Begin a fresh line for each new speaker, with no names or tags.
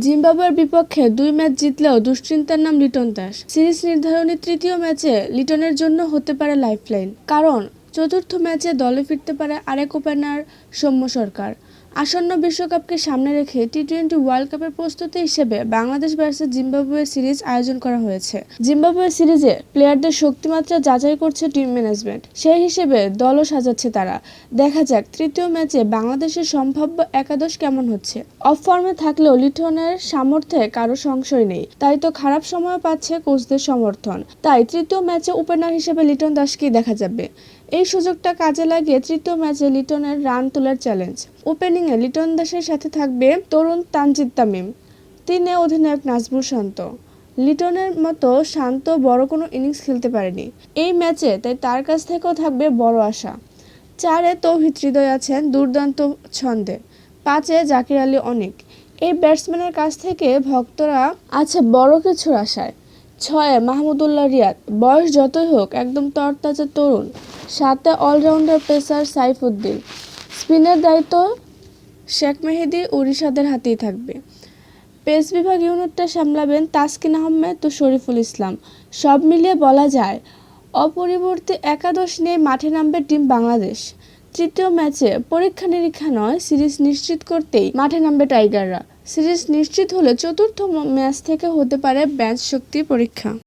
জিম্বাবুয়ের বিপক্ষে দুই ম্যাচ জিতলেও দুশ্চিন্তার নাম লিটন দাস। সিরিজ নির্ধারণী তৃতীয় ম্যাচে লিটনের জন্য হতে পারে লাইফলাইন। কারণ, চতুর্থ ম্যাচে দলে ফিরতে পারে আরেক ওপেনার সৌম্য সরকার। আসন্ন বিশ্বকাপকে সামনে রেখে টি টোয়েন্টি ওয়ার্ল্ড কাপের প্রস্তুতি হিসেবে বাংলাদেশ ভার্সেস জিম্বাবুয়ে সিরিজ আয়োজন করা হয়েছে। জিম্বাবুয়ে সিরিজে প্লেয়ারদের শক্তিমাত্রা যাচাই করছে টিম ম্যানেজমেন্ট সেই হিসেবে দলও সাজাচ্ছে তারা। দেখা যাক তৃতীয় ম্যাচে বাংলাদেশের সম্ভাব্য একাদশ কেমন হচ্ছে। অফ ফর্মে থাকলেও লিটনের সামর্থ্যে কারও সংশয় নেই। তাই তো খারাপ সময় পাচ্ছে কোচদের সমর্থন। তাই তৃতীয় ম্যাচে ওপেনার হিসেবে লিটন দাসকেই দেখা যাবে। এই সুযোগটা কাজে লাগিয়ে তৃতীয় ম্যাচে লিটনের রান তোলার চ্যালেঞ্জ ওপেনিংয়ে লিটন দাসের সাথে থাকবে তরুণ তানজিদ তামিম। তিনে অধিনায়ক নাজমুল শান্ত। লিটনের মতো শান্ত বড় কোনো ইনিংস খেলতে পারেনি। এই ম্যাচে তাই তার কাছ থেকেও থাকবে বড় আশা। চারে তৌহিদ হৃদয় আছেন দুর্দান্ত ছন্দে। পাঁচে জাকির আলী অনেক। এই ব্যাটসম্যানের কাছ থেকে ভক্তরা আছে বড় কিছুর আশায়। ছয়ে মাহমুদুল্লাহ রিয়াদ। বয়স যতই হোক, একদম তরতাজা তরুণ। সাতে অলরাউন্ডার পেসার সাইফুদ্দিন। স্পিনের দায়িত্ব শেখ মেহেদি উড়িষ্যাদের হাতেই থাকবে। পেস বিভাগ ইউনিটটা সামলাবেন তাসকিন আহমেদ ও শরীফুল ইসলাম। সব মিলিয়ে বলা যায়, অপরিবর্তী একাদশ নিয়ে মাঠে নামবে টিম বাংলাদেশ। তৃতীয় ম্যাচে পরীক্ষা নিরীক্ষা নয়, সিরিজ নিশ্চিত করতেই মাঠে নামবে টাইগাররা। সিরিজ নিশ্চিত হলে চতুর্থ ম্যাচ থেকে হতে পারে ব্যাচ শক্তি পরীক্ষা।